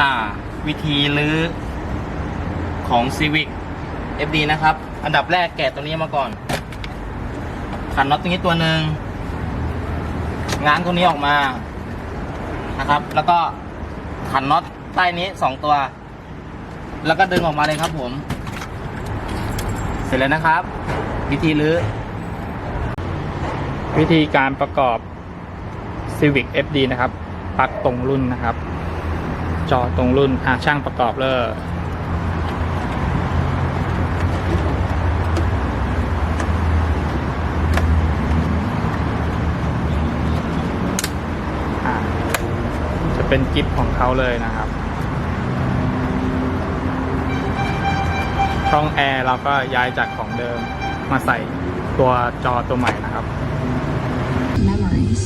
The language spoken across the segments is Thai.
อ่า วิธีรื้อของ Civic FD นะครับ อันดับแรกแกะตัวนี้มาก่อน ขันน็อตตรงนี้ตัวหนึ่งง้างตัวนี้ออกมานะครับ แล้วก็ขันน็อตใต้นี้สองตัว แล้วก็ดึงออกมาเลยครับผม เสร็จแล้วนะครับ วิธีรื้อวิธีการประกอบ Civic FD นะครับปลั๊กตรงรุ่นนะครับ จอตรงรุ่นอะช่างประกอบเลยอะจะเป็นกิฟของเขาเลยนะครับ ช่องแอร์เราก็ย้ายจากของเดิมมาใส่ตัวจอตัวใหม่นะครับ memories.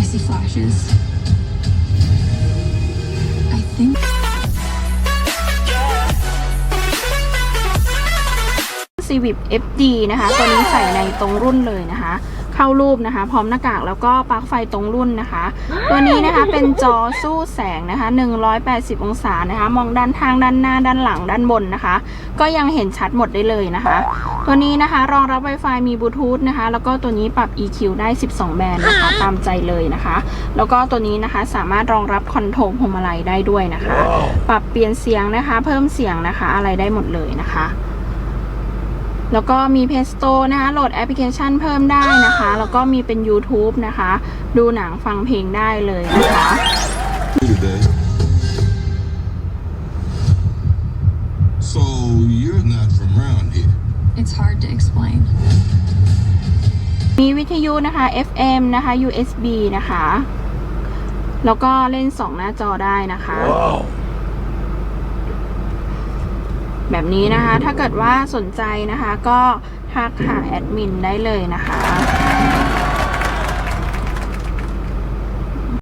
I see flashes. I think. ซีวิ FD นะคะ ตัวนี้ใส่ในตรงรุ่นเลยนะคะ เข้ารูปนะคะ พร้อมหน้ากากแล้วก็ปลั๊กไฟตรงรุ่นนะคะ ตัวนี้นะคะเป็นจอสู้แสงนะคะ 180 องศานะคะ มองด้านทางด้านหน้าด้านหลังด้านบนนะคะ ก็ยังเห็นชัดหมดได้เลยนะคะ ตัวนี้นะคะรองรับ Wi-Fi มีบลูทูธนะคะ แล้วก็ตัวนี้ปรับ EQ ได้ 12 แบนด์นะคะตามใจเลยนะคะ แล้วก็ตัวนี้นะคะสามารถรองรับคอนโทรลพวงมาลัยได้ด้วยนะคะ ปรับเปลี่ยนเสียงนะคะ เพิ่มเสียงนะคะ อะไรได้หมดเลยนะคะ แล้วก็มี p พ s t o นะคะโหลดแอปพลิเคชันเพิ่มได้นะคะ แล้วก็มีเป็น YouTube นะคะ ดูหนังฟังเพลงได้เลยนะคะ today. So you're not from around here. It's hard to explain. มีวิทยุนะคะ FM นะคะ USB นะคะ แล้วก็เล่น 2 หน้าจอได้นะคะ แบบนี้นะคะ ถ้าเกิดว่าสนใจนะคะ ก็ทักหาแอดมินได้เลยนะคะ